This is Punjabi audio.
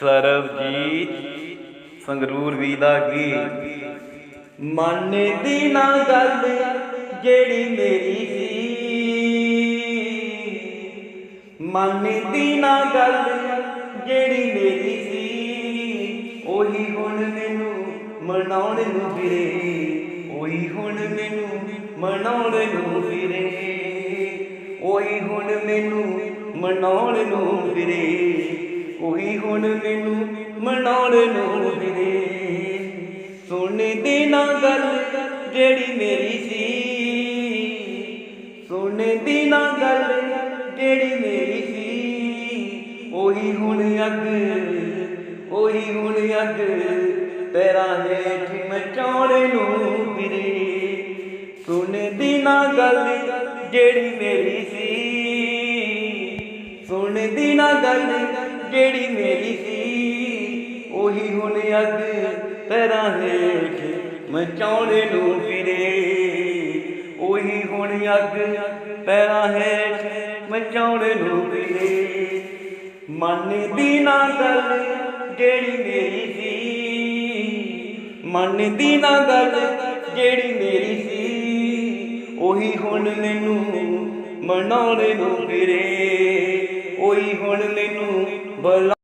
ਸਰਬਜੀਤ ਸੰਗਰੂਰ ਵੀ ਦਾ ਗੀਤ। ਮਨ ਦੀ ਨਾ ਗੱਲ ਜਿਹੜੀ ਮੇਰੀ ਸੀ। ਮਨ ਦੀ ਨਾ ਗੱਲ ਜਿਹੜੀ ਮੇਰੀ ਸੀ, ਉਹੀ ਹੁਣ ਮੈਨੂੰ ਮਨਾਉਣ ਨੂੰ ਫਿਰੇ। ਉਹੀ ਹੁਣ ਮੈਨੂੰ ਮਨਾਉਣ ਨੂੰ ਫਿਰੇ। ਉਹੀ ਹੁਣ ਮੈਨੂੰ ਮਨਾਉਣ ਨੂੰ ਫਿਰੇ। ਉਹੀ ਹੁਣ ਮੈਨੂੰ ਮਨਾਉਣ ਨੂੰ ਫਿਰੇ। ਸੁਣਦੀ ਨਾ ਗੱਲ ਜਿਹੜੀ ਮੇਰੀ ਸੀ। ਸੁਣਦੀ ਨਾ ਗੱਲ ਜਿਹੜੀ ਮੇਰੀ ਸੀ। ਉਹੀ ਹੁਣ ਅੱਗ, ਉਹੀ ਹੁਣ ਅੱਗ ਤੇਰਾ ਹੇਠ ਮਚਾਉਣ ਨੂੰ ਫਿਰੇ। ਸੁਣਦੀ ਨਾ ਗੱਲ ਜਿਹੜੀ ਮੇਰੀ ਸੀ। ਸੁਣਦੀ ਨਾ ਗੱਲ ਜਿਹੜੀ ਮੇਰੀ ਸੀ, ਉਹੀ ਹੁਣ ਅੱਗ ਤੇਰਾ ਹੇਠ ਮਚਾਉਣੇ ਨੂੰ ਫਿਰੇ। ਉਹੀ ਹੁਣ ਅੱਗ ਤੇਰਾ ਹੇਠ ਮਚਾਉਣ ਨੂੰ ਫਿਰੇ। ਮਨ ਦੀ ਨਾ ਗੱਲ ਜਿਹੜੀ ਮੇਰੀ ਸੀ ਮਨ ਦੀ ਨਾ ਗੱਲ ਜਿਹੜੀ ਮੇਰੀ ਸੀ, ਉਹੀ ਹੁਣ ਮੈਨੂੰ ਮਨਾਉਣੇ ਨੂੰ ਫਿਰੇ। ਉਹੀ ਹੁਣ ਮੈਨੂੰ ਬੁਲਾ